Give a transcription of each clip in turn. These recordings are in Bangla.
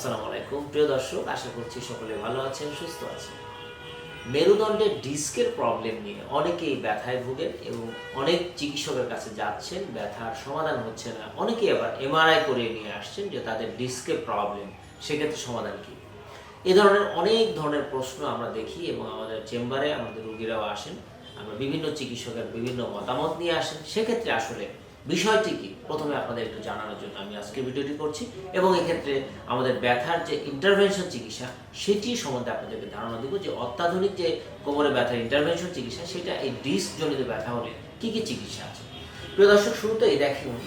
আসসালামু আলাইকুম প্রিয় দর্শক, আশা করছি সকলে ভালো আছেন, সুস্থ আছেন। মেরুদণ্ডের ডিস্কের প্রবলেম নিয়ে অনেকেই ব্যথায় ভুগেন এবং অনেক চিকিৎসকের কাছে যাচ্ছেন, ব্যথার সমাধান হচ্ছে না। অনেকেই আবার এমআরআই করে নিয়ে আসছেন যে তাদের ডিস্কের প্রবলেম, সেক্ষেত্রে সমাধান কি? এ ধরনের অনেক ধরনের প্রশ্ন আমরা দেখি এবং আমাদের চেম্বারে আমাদের রুগীরাও আসেন। আমরা বিভিন্ন চিকিৎসকের বিভিন্ন মতামত নিয়ে আসেন। সেক্ষেত্রে আসলে বিষয়টি কি? প্রথমে আপনাদের একটু জানানোর জন্য আমি আজকে ভিডিওটি করছি এবং এক্ষেত্রে আমাদের ব্যথার যে ইন্টারভেনশন চিকিৎসা, সেটি সম্বন্ধে আপনাদেরকে ধারণা দেবো যে অত্যাধুনিক যে কোমরে ব্যথার ইন্টারভেনশন চিকিৎসা, সেটা এই ডিস্ক জনিত ব্যথা হলে কি কি চিকিৎসা আছে? প্রিয় দর্শক, শুরুতেই দেখুন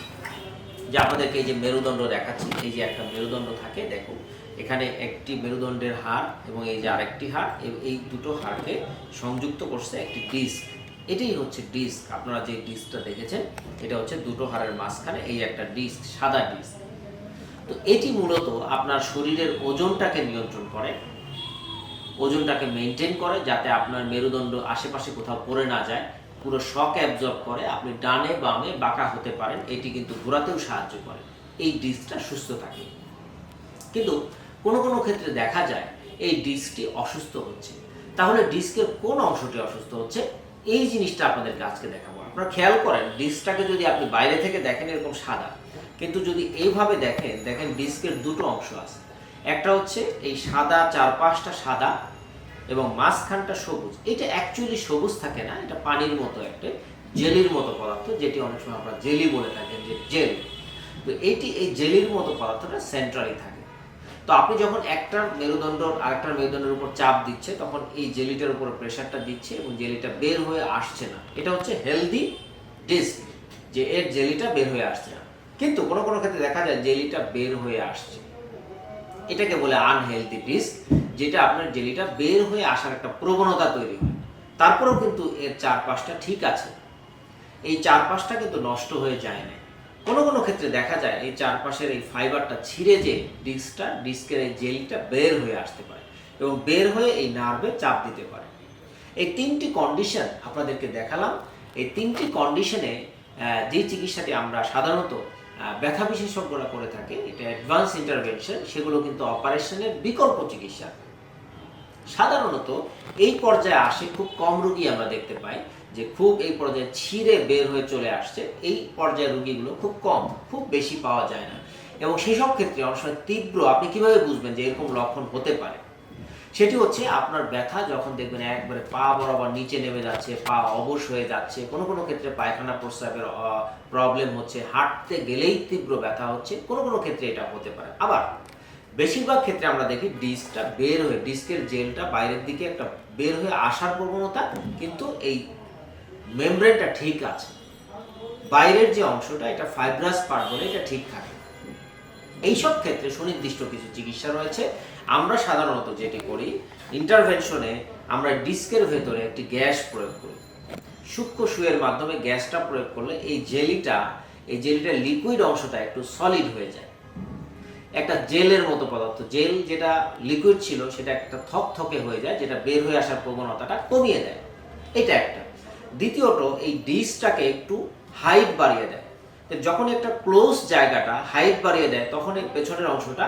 যে আপনাদেরকে এই যে মেরুদণ্ড দেখাচ্ছি, এই যে একটা মেরুদণ্ড থাকে দেখুন এখানে একটি মেরুদণ্ডের হাড় এবং এই যে আরেকটি হাড়, এই- এই দুটো হাড়কে সংযুক্ত করছে একটি ডিস্ক এটাই হচ্ছে ডিস্ক আপনারা যে ডিস্কটা দেখেছেন, এটা হচ্ছে দুটো হাড়ের মাঝখানে এই একটা ডিস্ক সাদা ডিস্ক তো এটি মূলত আপনার শরীরের ওজনটাকে নিয়ন্ত্রণ করে, ওজনটাকে মেনটেন করে, যাতে আপনার মেরুদণ্ড আশেপাশে কোথাও পড়ে না যায়, পুরো শক অ্যাবজর্ব করে, আপনি ডানে বামে বাঁকা হতে পারেন, এটি কিন্তু ঘোরাতেও সাহায্য করে। এই ডিস্কটা সুস্থ থাকে। কিন্তু কোনো কোনো ক্ষেত্রে দেখা যায়, এই ডিস্কটি অসুস্থ হচ্ছে। তাহলে ডিস্কের কোন অংশটি অসুস্থ হচ্ছে? এই জিনিসটা আপনাদেরকে আজকে দেখাবো। আপনারা খেয়াল করেন, ডিস্কটাকে যদি আপনি বাইরে থেকে দেখেন এরকম সাদা, কিন্তু যদি এইভাবে দেখেন দেখেন ডিস্কের দুটো অংশ আছে। একটা হচ্ছে এই সাদা চার পাঁচটা সাদা এবং মাঝখানটা সবুজ। এটা অ্যাকচুয়ালি সবুজ থাকে না, এটা পানির মতো একটা, জেলির মতো পদার্থ, যেটি অনেক সময় আমরা জেলি বলে থাকেন যে জেল। তো এইটি এই জেলির মতো পদার্থটা সেন্ট্রালি থাকে। তো আপনি যখন একটা মেরুদণ্ড আরেকটা মেরুদণ্ডের উপর চাপ দিচ্ছে, তখন এই জেলিটার উপর প্রেশারটা দিচ্ছে এবং জেলিটা বের হয়ে আসছে না। এটা হচ্ছে হেলদি ডিস্ক যে এর জেলিটা বের হয়ে আসছে না। কিন্তু কোনো কোনো ক্ষেত্রে দেখা যায় জেলিটা বের হয়ে আসছে। এটাকে বলে আনহেলদি ডিস্ক যেটা আপনার জেলিটা বের হয়ে আসার একটা প্রবণতা তৈরি হয়। তারপরেও কিন্তু এর চারপাশটা ঠিক আছে। এই চারপাশটা কিন্তু নষ্ট হয়ে যায় না। কোনো কোনো ক্ষেত্রে দেখা যায় এই চারপাশের এই ফাইবারটা ছিঁড়ে যে ডিস্কটা, ডিস্কের এই জেলটা বের হয়ে আসতে পারে এবং বের হয়ে এই নার্ভে চাপ দিতে পারে। এই তিনটি কন্ডিশন আপনাদেরকে দেখালাম। এই তিনটি কন্ডিশনে যে চিকিৎসাটি আমরা সাধারণত ব্যথা বিশেষজ্ঞরা করে থাকে, এটা অ্যাডভান্স ইন্টারভেনশন, সেগুলো কিন্তু অপারেশনের বিকল্প চিকিৎসা। সাধারণত এই পর্যায়ে আসে খুব কম রুগী আমরা দেখতে পাই, যে খুব এই পর্যায়ে ছিঁড়ে বের হয়ে চলে আসছে। এই পর্যায়ের রুগীগুলো খুব কম, খুব বেশি পাওয়া যায় না। এবং সেসব ক্ষেত্রে অনেক সময় তীব্র, আপনি কীভাবে বুঝবেন যে এরকম লক্ষণ হতে পারে? সেটি হচ্ছে আপনার ব্যথা যখন দেখবেন একবারে পা বরাবর নিচে নেমে যাচ্ছে, পা অবশ হয়ে যাচ্ছে, কোনো কোনো ক্ষেত্রে পায়খানা, প্রস্রাবের প্রবলেম হচ্ছে, হাঁটতে গেলেই তীব্র ব্যথা হচ্ছে, কোনো কোনো ক্ষেত্রে এটা হতে পারে। আবার বেশিরভাগ ক্ষেত্রে আমরা দেখি ডিস্কটা বের হয়ে, ডিস্কের জেলটা বাইরের দিকে একটা বের হয়ে আসার প্রবণতা, কিন্তু এই মেমব্রেনটা ঠিক আছে। বাইরের যে অংশটা, এটা ফাইব্রাস পার্ট বলে এটা ঠিক থাকে। এইসব ক্ষেত্রে সুনির্দিষ্ট কিছু চিকিৎসা রয়েছে। আমরা সাধারণত যেটি করি ইন্টারভেনশনে আমরা ডিস্কের ভেতরে একটি গ্যাস প্রয়োগ করি। সূক্ষ্ম সুয়ের মাধ্যমে গ্যাসটা প্রয়োগ করলে এই জেলিটা, এই জেলিটার লিকুইড অংশটা একটু সলিড হয়ে যায়। একটা জেলের মতো পদার্থ, জেল যেটা লিকুইড ছিল সেটা একটা থকথকে হয়ে যায়, যেটা বের হয়ে আসার প্রবণতাটা কমিয়ে দেয়। এটা একটা। দ্বিতীয়ত, এই ডিসটাকে একটু হাইট বাড়িয়ে দেয়। যখন একটা ক্লোজ জায়গাটা হাইট বাড়িয়ে দেয়, তখন এই পেছনের অংশটা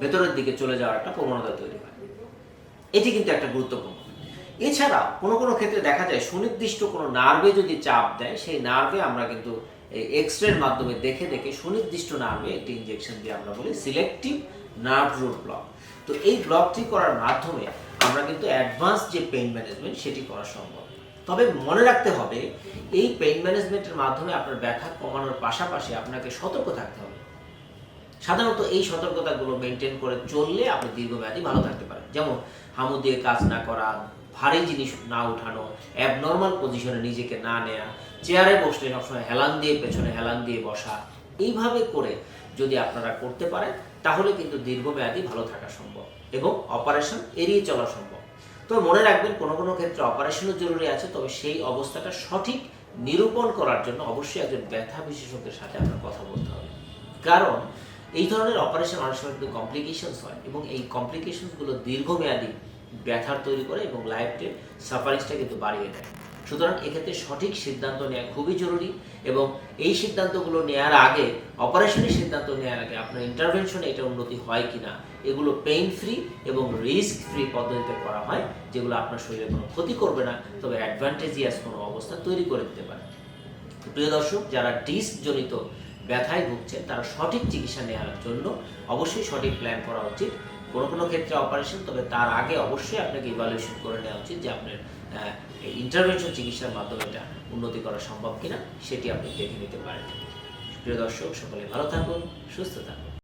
ভেতরের দিকে চলে যাওয়ার একটা প্রবণতা তৈরি হয়। এটি কিন্তু একটা গুরুত্বপূর্ণ। এছাড়া কোনো কোনো ক্ষেত্রে দেখা যায়, সুনির্দিষ্ট কোনো নার্ভে যদি চাপ দেয়, সেই নার্ভে আমরা কিন্তু এক্স রের মাধ্যমে দেখে দেখে সুনির্দিষ্ট নার্ভে একটি ইনজেকশন দিয়ে আমরা বলি সিলেক্টিভ নার্ভ রুট ব্লক তো এই ব্লকটি করার মাধ্যমে আমরা কিন্তু অ্যাডভান্স যে পেইন ম্যানেজমেন্ট সেটি করা সম্ভব। তবে মনে রাখতে হবে, এই পেইন ম্যানেজমেন্টের মাধ্যমে আপনার ব্যথা কমানোর পাশাপাশি আপনাকে সতর্ক থাকতে হবে। সাধারণত এই সতর্কতাগুলো মেনটেন করে চললে আপনি দীর্ঘমেয়াদী ভালো থাকতে পারেন। যেমন হামু দিয়ে কাজ না করা ভারী জিনিস না উঠানো অ্যাবনর্মাল পজিশনে নিজেকে না নেওয়া চেয়ারে বসলে সবসময় হেলান দিয়ে, পেছনে হেলান দিয়ে বসা, এইভাবে করে যদি আপনারা করতে পারেন, তাহলে কিন্তু দীর্ঘমেয়াদী ভালো থাকা সম্ভব এবং অপারেশন এড়িয়ে চলা সম্ভব। তবে মনে রাখবেন, কোনো কোনো ক্ষেত্রে অপারেশনও জরুরি আছে, তবে সেই অবস্থাটা সঠিক নিরূপণ করার জন্য অবশ্যই একজন ব্যথা বিশেষজ্ঞের সাথে আপনার কথা বলতে হবে। কারণ এই ধরনের অপারেশন অনেক সময় কিন্তু কমপ্লিকেশনস হয় এবং এই কমপ্লিকেশনসগুলো দীর্ঘমেয়াদী ব্যথার তৈরি করে এবং লাইফটের সাফারিংসটা কিন্তু বাড়িয়ে দেয়। সুতরাং এক্ষেত্রে সঠিক সিদ্ধান্ত নেওয়া খুবই জরুরি এবং এই সিদ্ধান্তগুলো নেওয়ার আগে অপারেশনের সিদ্ধান্ত নেওয়ার আগে আপনার ইন্টারভেনশনে এটা উন্নতি হয় কিনা, এগুলো পেইন ফ্রি এবং রিস্ক ফ্রি পদ্ধতিতে করা হয়, যেগুলো আপনার শরীরে কোনো ক্ষতি করবে না, তবে অ্যাডভান্টেজিয়াস কোনো অবস্থা তৈরি করে দিতে পারে। প্রিয় দর্শক, যারা ডিস্ক জনিত ব্যথায় ভুগছেন, তারা সঠিক চিকিৎসা নেওয়ার জন্য অবশ্যই সঠিক প্ল্যান করা উচিত। কোনো কোনো ক্ষেত্রে অপারেশন তবে তার আগে অবশ্যই আপনাকে ইভালুয়েশন করে নেওয়া উচিত যে আপনার ইন্টারভেনশন চিকিৎসার মাধ্যমে এটা উন্নতি করা সম্ভব কিনা, সেটি আপনি দেখে নিতে পারেন। প্রিয় দর্শক, সকলে ভালো থাকুন, সুস্থ থাকুন।